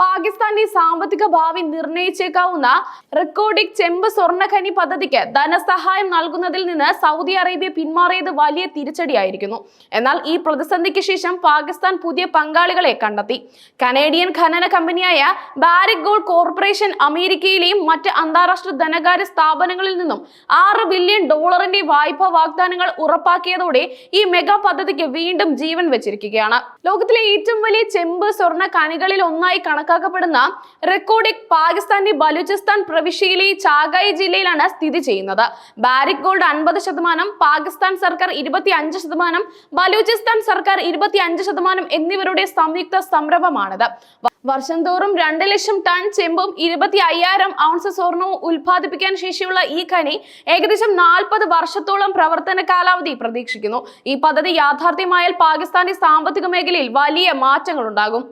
പാകിസ്ഥാന്റെ സാമ്പത്തിക ഭാവി നിർണയിച്ചേക്കാവുന്ന റെക്കോർഡിക് ചെമ്പ് സ്വർണഖനി പദ്ധതിക്ക് ധനസഹായം നൽകുന്നതിൽ നിന്ന് സൗദി അറേബ്യ പിന്മാറിയത് വലിയ തിരിച്ചടിയായിരിക്കുന്നു. എന്നാൽ ഈ പ്രതിസന്ധിക്ക് ശേഷം പാകിസ്ഥാൻ പുതിയ പങ്കാളികളെ കണ്ടെത്തി. കനേഡിയൻ ഖനന കമ്പനിയായ ബാരിക് ഗോൾഡ് കോർപ്പറേഷൻ അമേരിക്കയിലെയും മറ്റ് അന്താരാഷ്ട്ര ധനകാര്യ സ്ഥാപനങ്ങളിൽ നിന്നും ആറ് ബില്യൺ ഡോളറിന്റെ വായ്പാ വാഗ്ദാനങ്ങൾ ഉറപ്പാക്കിയതോടെ ഈ മെഗാ പദ്ധതിക്ക് വീണ്ടും ജീവൻ വെച്ചിരിക്കുകയാണ്. ലോകത്തിലെ ഏറ്റവും വലിയ ചെമ്പ് സ്വർണ ഖനികളിൽ ഒന്നായി കണക്കാക്കപ്പെടുന്ന റെക്കോർഡിക് പാകിസ്ഥാന്റെ ബലൂചിസ്ഥാൻ പ്രവിശ്യയിലെ ചാഗായി ജില്ലയിലാണ് സ്ഥിതി ചെയ്യുന്നത്. ബാരിക് ഗോൾഡ് അൻപത് ശതമാനം പാകിസ്ഥാൻ സർക്കാർ ഇരുപത്തി അഞ്ച് ശതമാനം ബലൂചിസ്ഥാൻ സർക്കാർ ഇരുപത്തി അഞ്ച് ശതമാനം എന്നിവരുടെ സംയുക്ത സംരംഭമാണിത്. വർഷം തോറും രണ്ട് ലക്ഷം ടൺ ചെമ്പും ഇരുപത്തി അയ്യായിരം ഔൺസ് സ്വർണവും ഉത്പാദിപ്പിക്കാൻ ശേഷിയുള്ള ഈ ഖനി ഏകദേശം നാൽപ്പത് വർഷത്തോളം പ്രവർത്തന കാലാവധി പ്രതീക്ഷിക്കുന്നു. ഈ പദ്ധതി യാഥാർത്ഥ്യമായാൽ പാകിസ്ഥാന്റെ സാമ്പത്തിക മേഖലയിൽ വലിയ മാറ്റങ്ങൾ ഉണ്ടാകും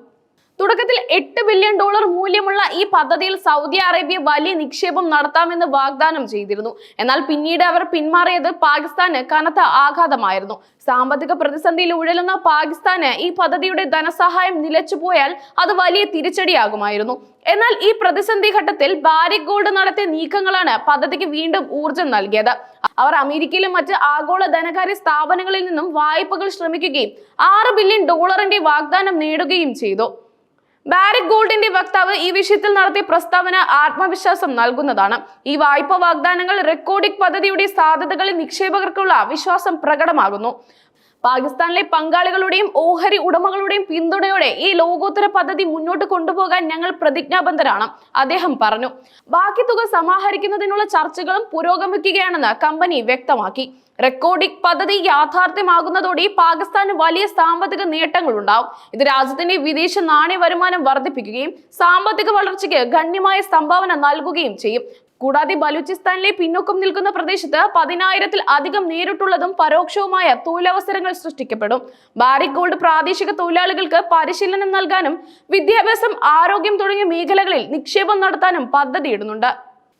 തുടക്കത്തിൽ എട്ട് ബില്യൺ ഡോളർ മൂല്യമുള്ള ഈ പദ്ധതിയിൽ സൗദി അറേബ്യ വലിയ നിക്ഷേപം നടത്താമെന്ന് വാഗ്ദാനം ചെയ്തിരുന്നു. എന്നാൽ പിന്നീട് അവർ പിന്മാറിയത് പാകിസ്ഥാന് കനത്ത ആഘാതമായിരുന്നു. സാമ്പത്തിക പ്രതിസന്ധിയിൽ ഉഴലുന്ന പാകിസ്ഥാന് ഈ പദ്ധതിയുടെ ധനസഹായം നിലച്ചുപോയാൽ അത് വലിയ തിരിച്ചടിയാകുമായിരുന്നു. എന്നാൽ ഈ പ്രതിസന്ധി ഘട്ടത്തിൽ ബാരിക് ഗോൾഡ് നടത്തിയ നീക്കങ്ങളാണ് പദ്ധതിക്ക് വീണ്ടും ഊർജം നൽകിയത്. അവർ അമേരിക്കയിലും മറ്റ് ആഗോള ധനകാര്യ സ്ഥാപനങ്ങളിൽ നിന്നും വായ്പകൾ ശ്രമിക്കുകയും ആറ് ബില്യൺ ഡോളറിന്റെ വാഗ്ദാനം നേടുകയും ചെയ്തു. ബാരിക് ഗോൾഡിന്റെ വക്താവ് ഈ വിഷയത്തിൽ നടത്തിയ പ്രസ്താവന ആത്മവിശ്വാസം നൽകുന്നതാണ്. ഈ വായ്പ വാഗ്ദാനങ്ങൾ റെക്കോർഡിംഗ് പദ്ധതിയുടെ സാധ്യതകളിൽ നിക്ഷേപകർക്കുള്ള വിശ്വാസം പ്രകടമാകുന്നു. പാകിസ്ഥാനിലെ പങ്കാളികളുടെയും ഓഹരി ഉടമകളുടെയും പിന്തുണയോടെ ഈ ലോകോത്തര പദ്ധതി മുന്നോട്ട് കൊണ്ടുപോകാൻ ഞങ്ങൾ പ്രതിജ്ഞാബദ്ധരാണ് അദ്ദേഹം പറഞ്ഞു. ബാക്കി തുക സമാഹരിക്കുന്നതിനുള്ള ചർച്ചകളും പുരോഗമിക്കുകയാണെന്ന് കമ്പനി വ്യക്തമാക്കി. റെക്കോർഡിംഗ് പദ്ധതി യാഥാർത്ഥ്യമാകുന്നതോടെ പാകിസ്ഥാന് വലിയ സാമ്പത്തിക നേട്ടങ്ങൾ ഉണ്ടാവും ഇത് രാജ്യത്തിന്റെ വിദേശ നാണയ വരുമാനം വർദ്ധിപ്പിക്കുകയും സാമ്പത്തിക വളർച്ചയ്ക്ക് ഗണ്യമായ സംഭാവന നൽകുകയും ചെയ്യും. കൂടാതെ ബലൂചിസ്ഥാനിലെ പിന്നോക്കം നിൽക്കുന്ന പ്രദേശത്ത് പതിനായിരത്തിൽ അധികം നേരിട്ടുള്ളതും പരോക്ഷവുമായ തൊഴിലവസരങ്ങൾ സൃഷ്ടിക്കപ്പെടും. ബാരിക് ഗോൾഡ് പ്രാദേശിക തൊഴിലാളികൾക്ക് പരിശീലനം നൽകാനും വിദ്യാഭ്യാസം ആരോഗ്യം തുടങ്ങിയ മേഖലകളിൽ നിക്ഷേപം നടത്താനും പദ്ധതിയിടുന്നുണ്ട്.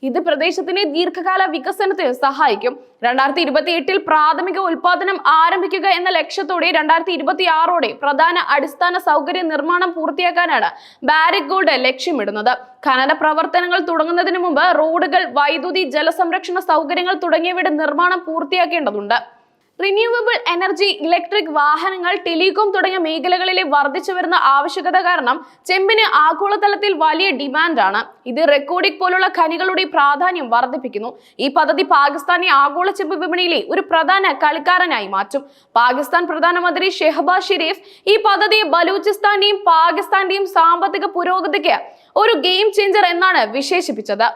ഇത് പ്രദേശത്തിന്റെ ദീർഘകാല വികസനത്തെ സഹായിക്കും. രണ്ടായിരത്തി ഇരുപത്തി എട്ടിൽ പ്രാഥമിക ഉൽപാദനം ആരംഭിക്കുക എന്ന ലക്ഷ്യത്തോടെ രണ്ടായിരത്തി ഇരുപത്തി ആറോടെ പ്രധാന അടിസ്ഥാന സൗകര്യ നിർമ്മാണം പൂർത്തിയാക്കാനാണ് ബാരിക് ഗോൾഡ് ലക്ഷ്യമിടുന്നത്. ഖനന പ്രവർത്തനങ്ങൾ തുടങ്ങുന്നതിന് മുമ്പ് റോഡുകൾ വൈദ്യുതി ജലസംരക്ഷണ സൗകര്യങ്ങൾ തുടങ്ങിയവയുടെ നിർമ്മാണം പൂർത്തിയാക്കേണ്ടതുണ്ട്. റിന്യൂവബിൾ എനർജി ഇലക്ട്രിക് വാഹനങ്ങൾ ടെലികോം തുടങ്ങിയ മേഖലകളിലെ വർദ്ധിച്ചു വരുന്ന ആവശ്യകത കാരണം ചെമ്പിന് ആഗോളതലത്തിൽ വലിയ ഡിമാൻഡാണ്. ഇത് റെക്കോർഡിക് പോലുള്ള ഖനികളുടെ പ്രാധാന്യം വർദ്ധിപ്പിക്കുന്നു. ഈ പദ്ധതി പാകിസ്ഥാനെ ആഗോള ചെമ്പ് വിപണിയിലെ ഒരു പ്രധാന കളിക്കാരനായി മാറ്റും. പാകിസ്ഥാൻ പ്രധാനമന്ത്രി ഷെഹബാസ് ഷെരീഫ് ഈ പദ്ധതി ബലൂചിസ്ഥാന്റെയും പാകിസ്ഥാന്റെയും സാമ്പത്തിക പുരോഗതിക്ക് ഒരു ഗെയിം ചേഞ്ചർ എന്നാണ് വിശേഷിപ്പിച്ചത്.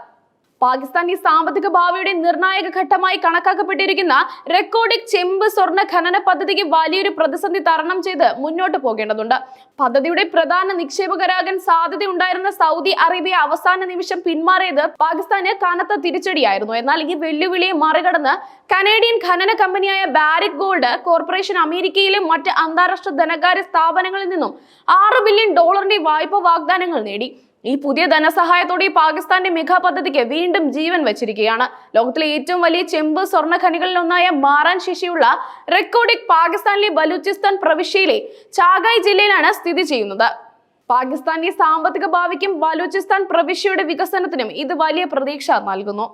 പാകിസ്ഥാന്റെ സാമ്പത്തിക ഭാവിയുടെ നിർണായക ഘട്ടമായി കണക്കാക്കപ്പെട്ടിരിക്കുന്ന റെക്കോർഡിക് ചെമ്പ് സ്വർണ ഖനന പദ്ധതിക്ക് വലിയൊരു പ്രതിസന്ധി തരണം ചെയ്ത് മുന്നോട്ട് പോകേണ്ടതുണ്ട്. പദ്ധതിയുടെ പ്രധാന നിക്ഷേപകരാകാൻ സാധ്യതയുണ്ടായിരുന്ന സൗദി അറേബ്യ അവസാന നിമിഷം പിന്മാറിയത് പാകിസ്ഥാന് കനത്ത തിരിച്ചടിയായിരുന്നു. എന്നാൽ ഈ വെല്ലുവിളിയെ മറികടന്ന് കനേഡിയൻ ഖനന കമ്പനിയായ ബാരിക് ഗോൾഡ് കോർപ്പറേഷൻ അമേരിക്കയിലെ മറ്റ് അന്താരാഷ്ട്ര ധനകാര്യ സ്ഥാപനങ്ങളിൽ നിന്നും ആറ് ബില്യൺ ഡോളറിന്റെ വായ്പ വാഗ്ദാനങ്ങൾ നേടി. ഈ പുതിയ ധനസഹായത്തോടെ പാകിസ്ഥാന്റെ മെഗാ പദ്ധതിക്ക് വീണ്ടും ജീവൻ വെച്ചിരിക്കുകയാണ്. ലോകത്തിലെ ഏറ്റവും വലിയ ചെമ്പ് സ്വർണ ഖനികളിൽ ഒന്നായ മാറാൻ ശേഷിയുള്ള റെക്കോർഡിക് പാകിസ്ഥാനിലെ ബലൂചിസ്ഥാൻ പ്രവിശ്യയിലെ ചാഗായ് ജില്ലയിലാണ് സ്ഥിതി ചെയ്യുന്നത്. പാകിസ്ഥാന്റെ സാമ്പത്തിക ഭാവിക്കും ബലൂചിസ്ഥാൻ പ്രവിശ്യയുടെ വികസനത്തിനും ഇത് വലിയ പ്രതീക്ഷ നൽകുന്നു.